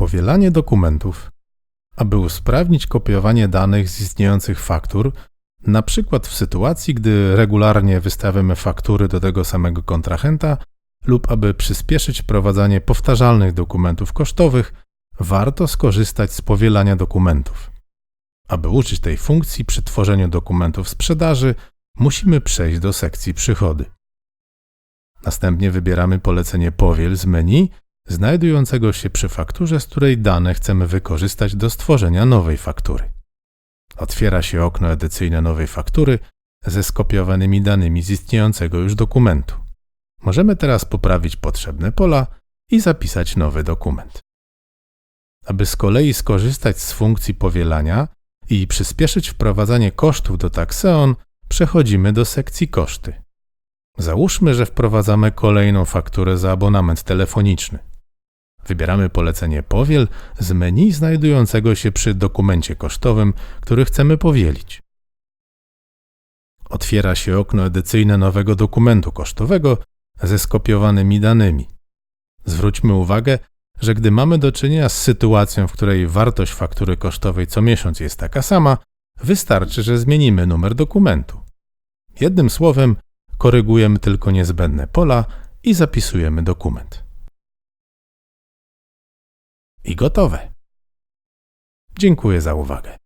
Powielanie dokumentów. Aby usprawnić kopiowanie danych z istniejących faktur, na przykład w sytuacji, gdy regularnie wystawiamy faktury do tego samego kontrahenta, lub aby przyspieszyć wprowadzanie powtarzalnych dokumentów kosztowych, warto skorzystać z powielania dokumentów. Aby użyć tej funkcji przy tworzeniu dokumentów sprzedaży, musimy przejść do sekcji przychody. Następnie wybieramy polecenie Powiel z menu, znajdującego się przy fakturze, z której dane chcemy wykorzystać do stworzenia nowej faktury. Otwiera się okno edycyjne nowej faktury ze skopiowanymi danymi z istniejącego już dokumentu. Możemy teraz poprawić potrzebne pola i zapisać nowy dokument. Aby z kolei skorzystać z funkcji powielania i przyspieszyć wprowadzanie kosztów do Taxeon, przechodzimy do sekcji koszty. Załóżmy, że wprowadzamy kolejną fakturę za abonament telefoniczny. Wybieramy polecenie Powiel z menu znajdującego się przy dokumencie kosztowym, który chcemy powielić. Otwiera się okno edycyjne nowego dokumentu kosztowego ze skopiowanymi danymi. Zwróćmy uwagę, że gdy mamy do czynienia z sytuacją, w której wartość faktury kosztowej co miesiąc jest taka sama, wystarczy, że zmienimy numer dokumentu. Jednym słowem, korygujemy tylko niezbędne pola i zapisujemy dokument. I gotowe. Dziękuję za uwagę.